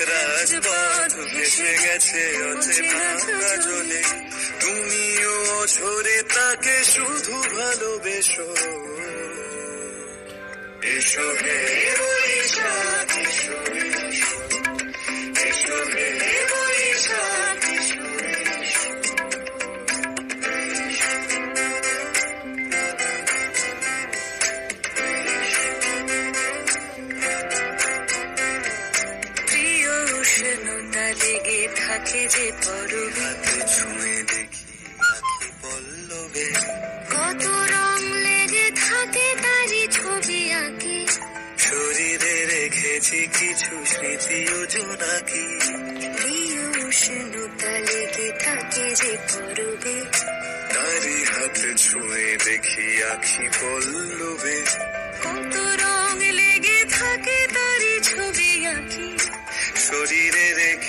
রাজপথ ভেসে গেছে কাজলে তুমিও ঝরে তাকে শুধু ভালোবেসো। এসো হে এসো উষ্ণতা লেগে থাকে যে পরবে হাতে ছুঁয়ে দেখি আখি পল্লবে কত রং লেগে থাকে তারই ছবি আঁকি শরীরে রেখেছি কিছু স্মৃতি জোনাকি প্রিয় উষ্ণতা লেগে থাকে যে পরবে তারি হাতে ছুঁয়ে দেখি আখি পল্লবে কত রং লেগে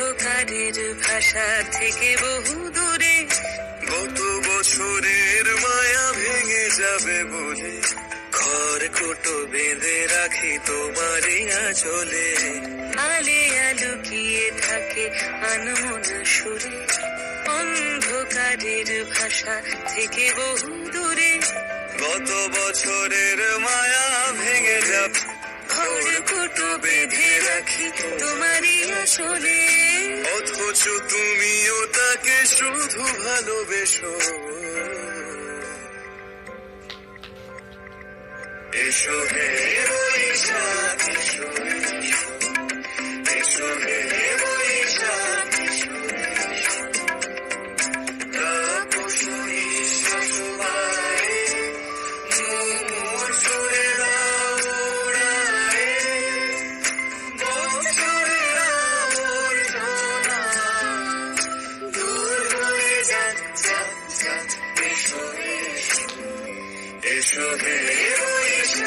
অন্ধকারের ভাষা থেকে বহু দূরে গত বছরের মায়া ভেঙে যাবে বলে। ঘর কোটো বেঁধে রাখি তোমারই আঁচলে। আলিয়া লুকিয়ে থাকে আনমনা সুরে। অন্ধকারের ভাষা থেকে বহু দূরে গত বছরের মায়া ভেঙে যাবে। ঘর কুটো বেঁধে রাখি তোমারই আসলে অথচ তুমিও তাকে শুধু ভালোবেসো। এসো হে এসো এসো এসো